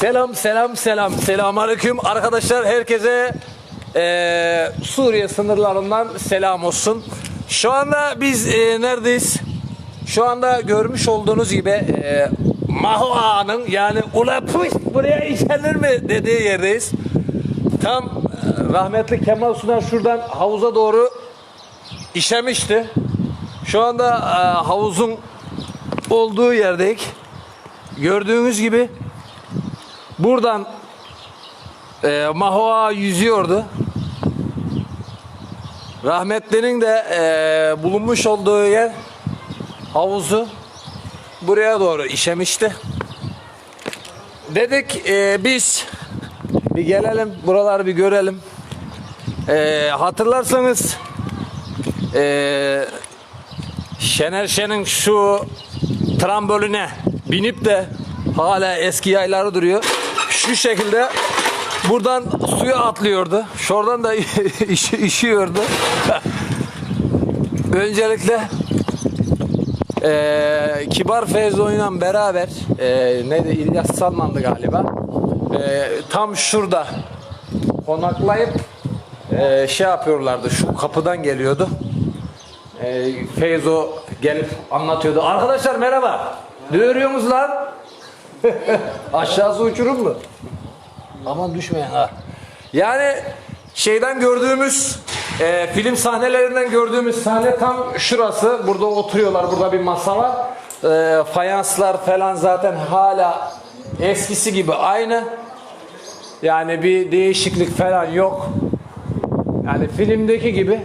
Selam selam selam selam aleyküm arkadaşlar herkese eee, Suriye sınırlarından selam olsun. Şu anda biz eee, neredeyiz? Şu anda görmüş olduğunuz gibi eee Maho Ağa'nın yani ula puş buraya işenir mi dediği yerdeyiz. Tam eee, rahmetli Kemal Sunal şuradan havuza doğru işemişti. Şu anda eee, havuzun olduğu yerdeyiz. Gördüğünüz gibi Buradan e, Mahoa yüzüyordu. Rahmetlinin de e, bulunmuş olduğu yer havuzu buraya doğru işemişti. Dedik e, biz bir gelelim buraları bir görelim. E, hatırlarsanız e, Şener Şen'in şu tramboline binip de hala eski yayları duruyor. Şu şekilde buradan suya atlıyordu. Şuradan da iş, işiyordu. Öncelikle eee Kibar Feyzo'yla beraber eee neydi İlyas Salman'dı galiba. Eee, tam şurada konaklayıp eee, şey yapıyorlardı. Şu kapıdan geliyordu. Ee, Feyzo gelip anlatıyordu. Arkadaşlar merhaba. Ne örüyorsunuz lan? Aşağısı uçurum mu? Aman düşmeyin ha. Yani şeyden gördüğümüz e, film sahnelerinden gördüğümüz sahne tam şurası. Burada oturuyorlar. Burada bir masa var. E, fayanslar falan zaten hala eskisi gibi aynı. Yani bir değişiklik falan yok. Yani filmdeki gibi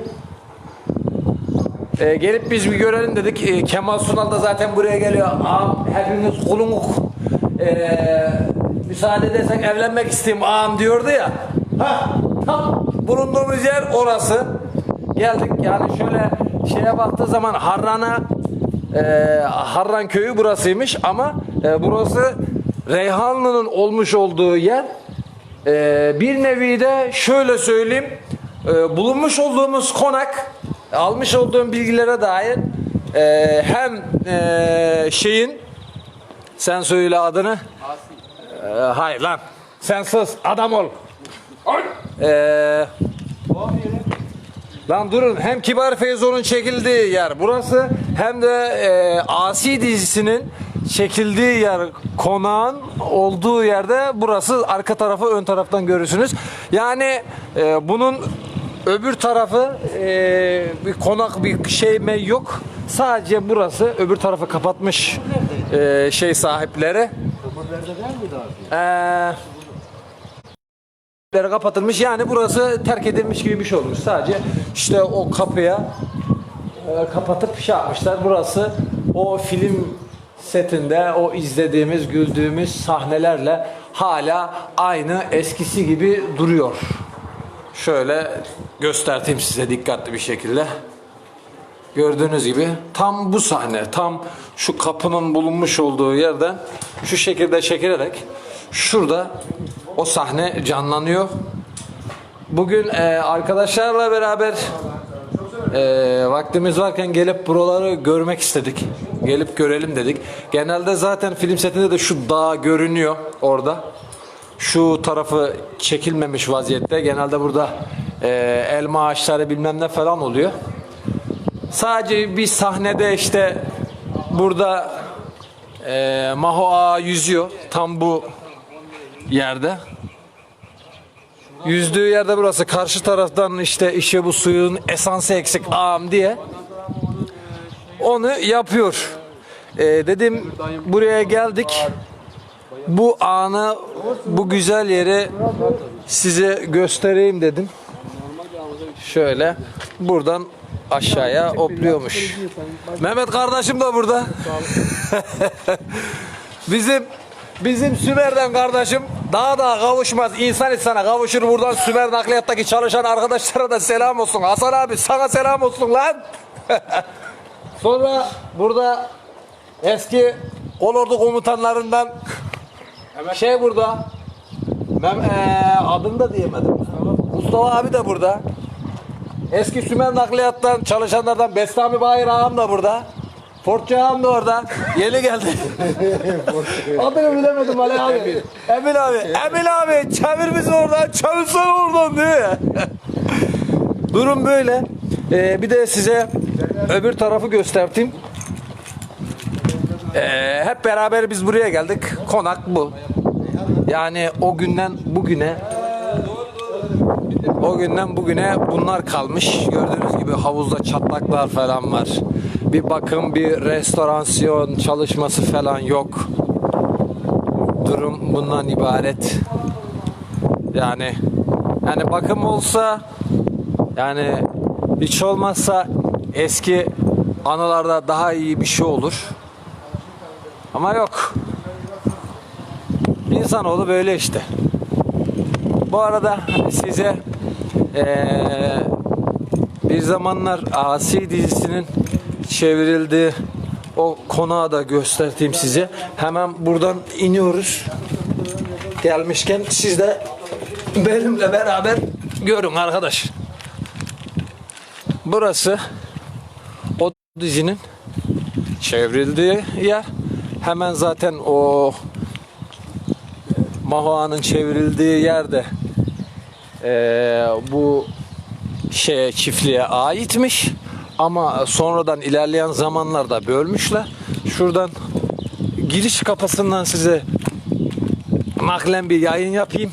ee, gelip biz bir görelim dedik. Ee, Kemal Sunal da zaten buraya geliyor. Ağam hepiniz kulunuk. Ee, müsaade edersen evlenmek isteyeyim ağam diyordu ya. Hah, tam bulunduğumuz yer orası. Geldik yani şöyle şeye baktığı zaman Harran'a e, Harran köyü burasıymış ama e, burası Reyhanlı'nın olmuş olduğu yer. E, bir nevi de şöyle söyleyeyim e, bulunmuş olduğumuz konak almış olduğum bilgilere dair e, hem e, şeyin sen söyle adını. E, hayır lan. Sen sus adam ol. E, Lan durun hem Kibar Feyzo'nun çekildiği yer burası hem de e, Asi dizisinin çekildiği yer konağın olduğu yerde burası. Arka tarafı ön taraftan görürsünüz. Yani e, bunun öbür tarafı e, bir konak bir şey mi yok. Sadece burası öbür tarafı kapatmış e, şey sahipleri. Eee kapatılmış yani burası terk edilmiş gibi bir şey olmuş. Sadece işte o kapıya e, kapatıp şey yapmışlar. Burası o film setinde o izlediğimiz, güldüğümüz sahnelerle hala aynı eskisi gibi duruyor. Şöyle göstereyim size dikkatli bir şekilde. Gördüğünüz gibi tam bu sahne, tam şu kapının bulunmuş olduğu yerden şu şekilde çekilerek şurada o sahne canlanıyor. Bugün e, arkadaşlarla beraber e, vaktimiz varken gelip buraları görmek istedik. Gelip görelim dedik. Genelde zaten film setinde de şu dağ görünüyor orada. Şu tarafı çekilmemiş vaziyette. Genelde burada e, elma ağaçları bilmem ne falan oluyor. Sadece bir sahnede işte burada e, Maho Ağa yüzüyor. Tam bu yerde. Yüzdüğü yerde burası. Karşı taraftan işte işe bu suyun esansı eksik ağam diye. Onu yapıyor. E, dedim buraya geldik. Bu anı, bu güzel yeri size göstereyim dedim. Şöyle buradan aşağıya opluyormuş. Mehmet kardeşim de burada. bizim bizim Sümer'den kardeşim daha da kavuşmaz. İnsan insana kavuşur. Buradan Sümer nakliyattaki çalışan arkadaşlara da selam olsun. Hasan abi sana selam olsun lan. Sonra burada eski kolordu komutanlarından şey burada. Ben eee adını da diyemedim. Mustafa abi de burada. Eski Sümer nakliyattan çalışanlardan Bestami Bahir ağam da burada. Fort Cahan da orada. Yeni geldi. Adını bilemedim Ali abi. Emin abi. Emin abi çevir bizi oradan. Çevirsene oradan diye. Durum böyle. Ee, bir de size öbür tarafı göstereyim. Ee, hep beraber biz buraya geldik. Konak bu. Yani o günden bugüne o günden bugüne bunlar kalmış. Gördüğünüz gibi havuzda çatlaklar falan var. Bir bakım, bir restorasyon çalışması falan yok. Durum bundan ibaret. Yani yani bakım olsa yani hiç olmazsa eski anılarda daha iyi bir şey olur. Ama yok. İnsanoğlu böyle işte. Bu arada size eee, bir zamanlar Asi dizisinin çevrildiği o konağı da göstereyim size. Hemen buradan iniyoruz. Gelmişken siz de benimle beraber görün arkadaş. Burası o dizinin çevrildiği yer. Hemen zaten o Mahua'nın çevrildiği yerde eee, bu şeye çiftliğe aitmiş ama sonradan ilerleyen zamanlarda bölmüşler. Şuradan giriş kapısından size naklen bir yayın yapayım.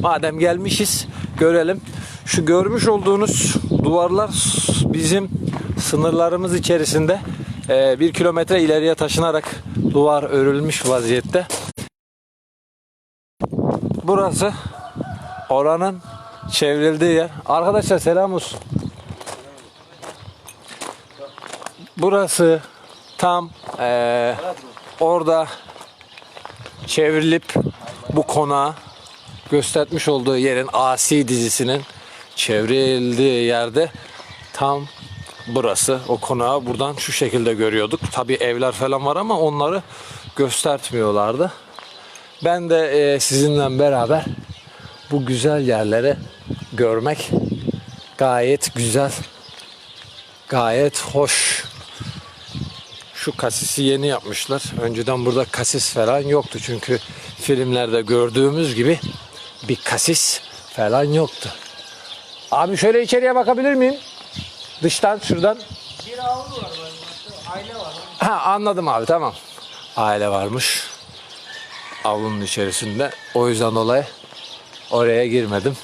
Madem gelmişiz görelim. Şu görmüş olduğunuz duvarlar bizim sınırlarımız içerisinde eee, bir kilometre ileriye taşınarak duvar örülmüş vaziyette. Burası oranın çevrildiği yer. Arkadaşlar selam olsun. Burası tam eee, orada çevrilip bu konağı göstermiş olduğu yerin Asi dizisinin çevrildiği yerde tam burası. O konağı buradan şu şekilde görüyorduk. Tabi evler falan var ama onları göstertmiyorlardı. Ben de e, sizinle beraber bu güzel yerleri görmek gayet güzel, gayet hoş. Şu kasisi yeni yapmışlar. Önceden burada kasis falan yoktu çünkü filmlerde gördüğümüz gibi bir kasis falan yoktu. Abi şöyle içeriye bakabilir miyim? Dıştan şuradan. Bir avlu var. Aile var. Ha anladım abi tamam. Aile varmış. Avlunun içerisinde. O yüzden dolayı oraya girmedim.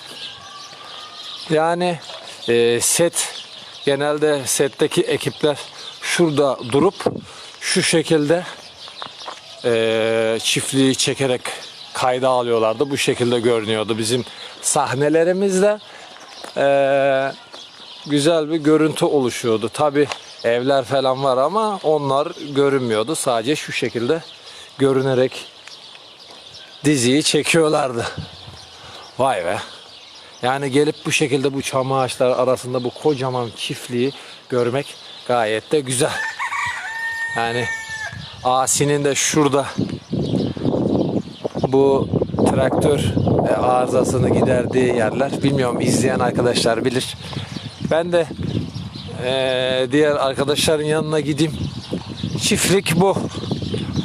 Yani e, set genelde setteki ekipler şurada durup şu şekilde e, çiftliği çekerek kayda alıyorlardı. Bu şekilde görünüyordu bizim sahnelerimizde. E, güzel bir görüntü oluşuyordu. Tabi evler falan var ama onlar görünmüyordu. Sadece şu şekilde görünerek diziyi çekiyorlardı. Vay be. Yani gelip bu şekilde bu çam ağaçlar arasında bu kocaman çiftliği görmek gayet de güzel. Yani Asi'nin de şurada bu traktör e, arızasını giderdiği yerler. Bilmiyorum izleyen arkadaşlar bilir. Ben de e, diğer arkadaşların yanına gideyim. Çiftlik bu.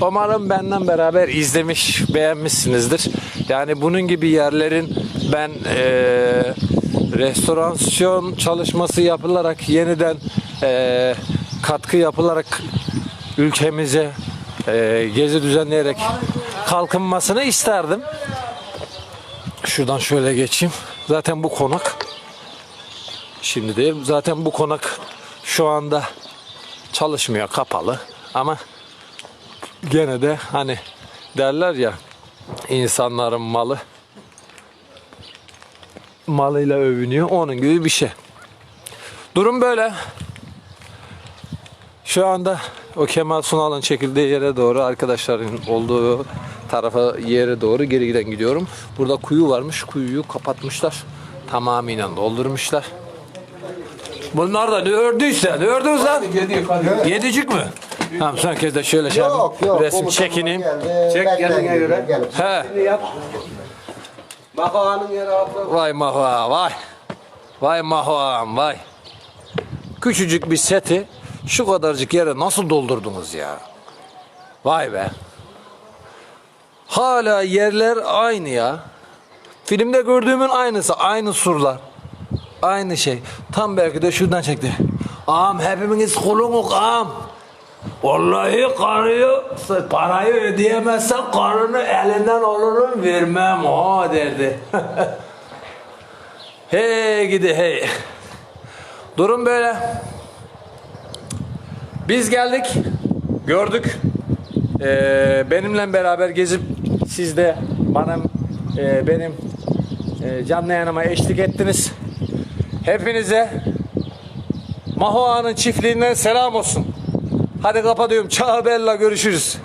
Umarım benden beraber izlemiş, beğenmişsinizdir. Yani bunun gibi yerlerin ben e, restorasyon çalışması yapılarak yeniden e, katkı yapılarak ülkemize e, gezi düzenleyerek kalkınmasını isterdim. Şuradan şöyle geçeyim. Zaten bu konak şimdi değil. Zaten bu konak şu anda çalışmıyor, kapalı. Ama gene de hani derler ya insanların malı malıyla övünüyor. Onun gibi bir şey. Durum böyle. Şu anda o Kemal Sunal'ın çekildiği yere doğru arkadaşların olduğu tarafa yere doğru geri giden gidiyorum. Burada kuyu varmış. Kuyuyu kapatmışlar. Tamamıyla doldurmuşlar. Bunlar da ne ördüyse ne ördünüz lan? Yedicik mi? Tamam son kez de şöyle şey yapayım. Yok yok. resim komutanım çekineyim. geldi. Çek Bekleyin, kendine göre. gelin. He. yap. Mahavanın yeri altında. Vay mahva vay. Vay mahvam vay. Küçücük bir seti Şu kadarcık yere nasıl doldurdunuz ya? Vay be. Hala yerler aynı ya. Filmde gördüğümün aynısı. Aynı surlar. Aynı şey. Tam belki de şuradan çekti. Ağam hepimiz kulunuk ağam. Vallahi karıyı, parayı ödeyemezsen karını elinden alırım vermem ha derdi. hey gidi hey. Durum böyle. Biz geldik, gördük. Ee, benimle beraber gezip siz de bana e, benim e, canlı yayınıma eşlik ettiniz. Hepinize Mahoa'nın çiftliğinden selam olsun. Hadi kapatıyorum. Ciao bella görüşürüz.